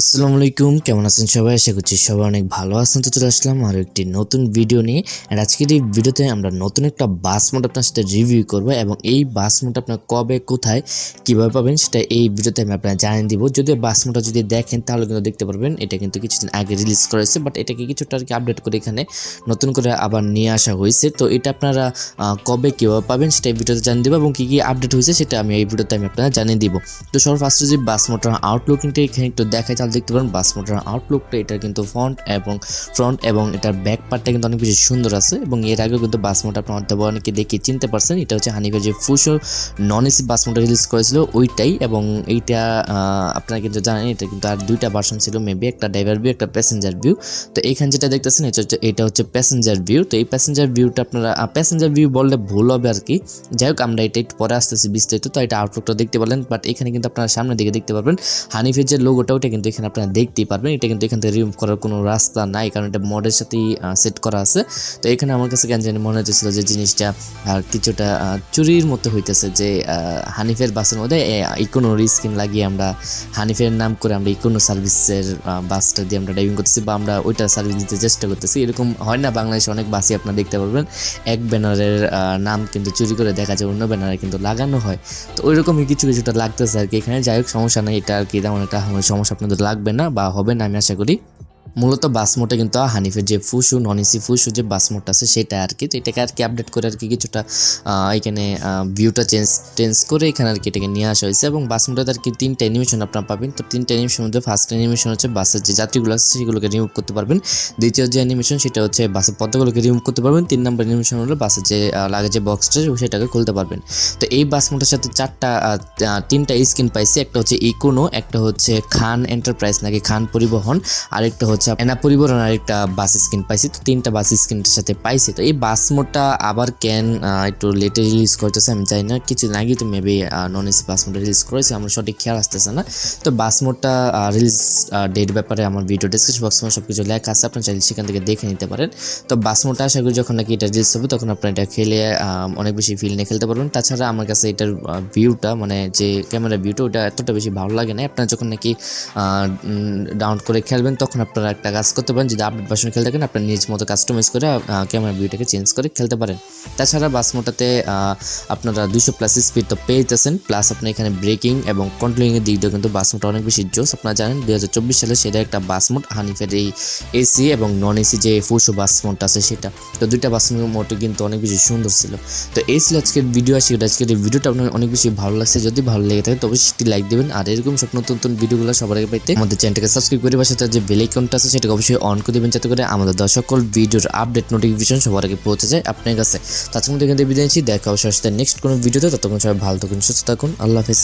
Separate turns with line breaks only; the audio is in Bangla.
আসসালামু আলাইকুম, কেমন আছেন সবাই? আশা করছি সবাই অনেক ভালো আছেন। তো চলে আসলাম আর একটি নতুন ভিডিও নিয়ে। আর আজকের এই ভিডিওতে আমরা নতুন একটা বাস মোট আপনার সাথে রিভিউ করব এবং এই বাস মোড আপনার কবে, কোথায়, কীভাবে পাবেন সেটা এই ভিডিওতে আমি আপনার জানিয়ে দিব। যদিও বাস মোটা যদি দেখেন, তাহলে কিন্তু দেখতে পারবেন, এটা কিন্তু কিছুদিন আগে রিলিজ করেছে বাট এটাকে কিছুটা আর কি আপডেট করে এখানে নতুন করে আবার নিয়ে আসা হয়েছে। তো এটা আপনারা কবে, কীভাবে পাবেন সেটা এই ভিডিওতে জানিয়ে দেবো এবং কী কী আপডেট হয়েছে সেটা আমি এই ভিডিওতে আমি আপনারা জানিয়ে দিব। তো সবার ফার্স্টে যে বাস মোটর আউটলুকিংটা এখানে একটু দেখায় তাহলে দেখতে পারেন বাস মোটর আউটলুকটা এটার কিন্তু ফ্রন্ট এবং ফ্রন্ট এবং এটার ব্যাক পার্টটা কিন্তু অনেক বেশি সুন্দর আছে এবং এর আগেও কিন্তু বাস মোটর আপনার অন্তত অনেকে দেখে চিনতে পারছেন, এটা হচ্ছে হানিফের যে Fuso non AC bus motor release করেছিল ওইটাই এবং এইটা আপনারা কিন্তু জানেন, এটা কিন্তু আর দুইটা ভার্সন ছিল মেবি একটা ড্রাইভার ভিউ একটা প্যাসেঞ্জার ভিউ তো এইখানে যেটা দেখতেছেন, এটা হচ্ছে এটা হচ্ছে প্যাসেঞ্জার ভিউ তো এই প্যাসেঞ্জার ভিউটা আপনারা প্যাসেঞ্জার ভিউ বললে ভুল হবে আর কি। যাই হোক আমরা এটা একটু পরে আসতেছি বিস্তারিত, তো এটা আউটলুকটা দেখতে পারলেন বাট এখানে কিন্তু আপনারা সামনের দিকে দেখতে পারবেন, হানিফের যে লোগোটা ওটা কিন্তু এখানে আপনারা দেখতেই পারবেন। এটা কিন্তু এখান থেকে রিমুভ করার কোনো রাস্তা নাই, কারণ এটা মডের সাথেই সেট করা আছে। তো এখানে আমার কাছে কেন জানি মনে হচ্ছিল যে জিনিসটা কিছুটা চুরির মতো হইতেছে যে হানিফের বাসের মধ্যে ইকোনো স্কিন লাগিয়ে আমরা হানিফের নাম করে আমরা ইকোনো সার্ভিসের বাসটা দিয়ে আমরা ড্রাইভিং করতেছি বা আমরা ওইটা সার্ভিস দিতে চেষ্টা করতেছি। এরকম হয় না, বাংলাদেশে অনেক বাসই আপনারা দেখতে পারবেন। এক ব্যানারের নাম কিন্তু চুরি করে দেখা যায়, অন্য ব্যানারে কিন্তু লাগানো হয়। তো ওই রকমই কিছু, কিছুটা লাগতেছে আর কি এখানে। যাই হোক, সমস্যা নেই, এটা আর কি তেমন একটা সমস্যা আপনাদের লাগবে না বা হবে না আমি আশা করি। মূলত বাস মোটে কিন্তু হানিফের যে ফুসু নন এসি ফুসু যে বাস মোট আছে সেটা আর কি তো এটাকে আর কি আপডেট করে আর কি কিছুটা এখানে ভিউটা চেঞ্জ চেঞ্জ করে এখানে আর কি এটাকে নিয়ে আসা হয়েছে। এবং বাস মোটে আর কি তিনটা অ্যানিমেশন আপনারা পাবেন। তো তিনটা অ্যানিমেশন মধ্যে ফার্স্ট অ্যানিমেশন হচ্ছে বাসের যে যাত্রীগুলো আছে সেগুলোকে রিমুভ করতে পারবেন। দ্বিতীয় যে অ্যানিমেশন সেটা হচ্ছে বাসের পর্দাগুলোকে রিমুভ করতে পারবেন। তিন নম্বর অ্যানিমেশন হলো বাসের যে লাগে যে বক্সটা সেটাকে খুলতে পারবেন। তো এই বাস মোটের সাথে চারটা তিনটা স্ক্রিন পাইছি। একটা হচ্ছে ইকোনো একটা হচ্ছে খান এন্টারপ্রাইজ নাকি খান পরিবহন, আরেকটা হচ্ছে এনা পরিবহন আর একটা বাস স্ক্রিন পাইছি তো তিনটা বাস স্ক্রিনটার সাথে পাইছি। তো এই বাস মোডটা আবার আহ, একটু লেটে রিলিজ করতেছে আমি জানি না কিছু আগে তো মেবি নন এসি বাস মোডটা রিলিজ করেছে আমার সঠিক খেয়াল আসতেছে না। তো বাস মোডটা রিলিজ ডেট ব্যাপারে আমার ভিডিও ডিসক্রিপশন বক্সে সব কিছু লেখা আছে আপনার চাইলে সেখান থেকে দেখে নিতে পারেন। তো বাস মোডটা আশা করি যখন নাকি এটা রিলিজ হবে তখন আপনার এটা খেলে অনেক বেশি ফিল নিয়ে খেলতে পারবেন। তাছাড়া আমার কাছে এটার ভিউটা মানে যে ক্যামেরা ভিউটা ওটা এতটা বেশি ভালো লাগে না আপনারা যখন নাকি ডাউন করে খেলবেন তখন আপনারা একটা কাজ করতে পারেন, যদি আপডেট ভার্সন খেলতে থাকেন, আপনার নিজ মতো কাস্টমাইজ করে ক্যামেরা ভিউটাকে চেঞ্জ করে খেলতে পারেন। তাছাড়া বাস মোটাতে আপনারা দুশো প্লাস স্পিড তো পেয়ে যেতেছেন প্লাস আপনি এখানে ব্রেকিং এবং কন্ট্রোলিংয়ের দিক দিয়ে কিন্তু বাস মোটা অনেক বেশি জোস আপনারা জানেন, দুই হাজার চব্বিশ সালে সেটা একটা বাস মোড হানিফের এই এসি এবং নন এসি যে ফুসো বাস আছে সেটা। তো দুইটা বাস মোটে কিন্তু অনেক বেশি সুন্দর ছিল। তো এই ছিল আজকের ভিডিও আজকে আজকের এই ভিডিওটা আপনার অনেক বেশি ভালো লাগছে। যদি ভালো লেগে থাকে তবে সেটি লাইক দেবেন। আর এরকম সব নতুন নতুন ভিডিওগুলো সবার আগে পাইতে আমাদের চ্যানেলটাকে সাবস্ক্রাইব করে পাশে তার যে বেল আইকনটা আছে, সেটাকে অবশ্যই অন করে দেবেন। যাতে করে আমাদের দর্শকল ভিডিওর আপডেট নোটিফিকেশন সবার আগে পৌঁছে যায় আপনার কাছে। তার সঙ্গে এখান বিদায় নিচ্ছি। দেখা অবশ্যই নেক্সট কোনো ভিডিওতে। ততক্ষণ সবাই ভালো থাকুন, সুস্থ থাকুন। আল্লাহ হাফিজ।